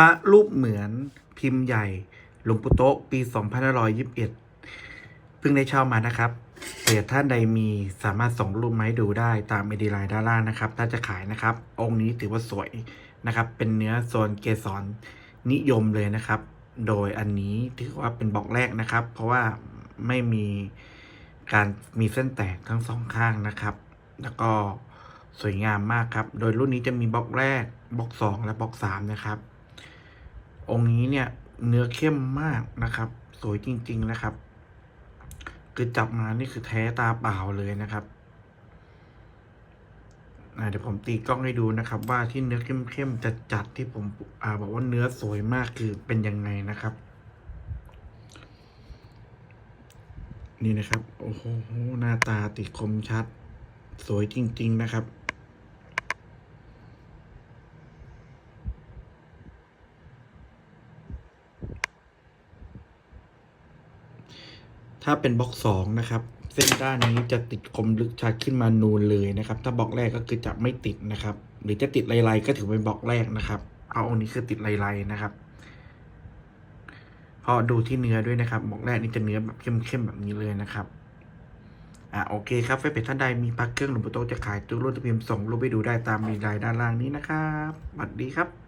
พระรูปเหมือนพิมพ์ใหญ่หลวงปู่โตะปี2521 เพิ่งได้เช่ามานะครับเผื่อท่านใดมีสามารถส่งรูปมาให้ดูได้ตามเอดีไลน์ด้านล่างนะครับ ถ้าจะขายนะครับ องค์นี้ถือว่าสวยนะครับ เป็นเนื้อโซนเกสรนิยมเลยนะครับ โดยอันนี้ถือว่าเป็นบล็อกแรกนะครับ เพราะว่าไม่มีการมีเส้นแตกทั้งสองข้างนะครับ แล้วก็สวยงามมากครับ โดยรุ่นนี้จะมีบล็อกแรกบล็อกสองและบล็อกสามนะครับ องค์นี้เนี่ยเนื้อเข้มมากนะครับ สวยจริง ๆนะครับ คือจับมานี่คือแท้ตาเปล่าเลยนะครับเดี๋ยวผมตีกล้องให้ดูนะครับ ว่าที่เนื้อเข้มๆจะจัดๆที่ผมอบอกว่าเนื้อสวยมากคือเป็นยังไงนะครับ นี่นะครับ โอ้โหหน้าตาติดคมชัด สวยจริง ๆ นะครับ ถ้าเป็นบล็อกสองนะครับ เส้นด้านนี้จะติดคมลึกชัดขึ้นมานูนเลยนะครับ ถ้าบล็อกแรกก็คือจะไม่ติดนะครับ หรือจะติดลายๆก็ถือเป็นบล็อกแรกนะครับ เอาอันนี้คือติดลายๆนะครับเพราะดูที่เนื้อด้วยนะครับบล็อกแรกนี่จะเนื้อแบบเข้มๆแบบนี้เลยนะครับอะโอเคครับเฟซเพจท่านใดมีพักเครื่องหลวงปู่โตะจะขายตู้รุ่นตะพิมพ์ส่งรูปไปดูได้ตามมีรายด้านล่างนี้นะครับสวัสดีครับ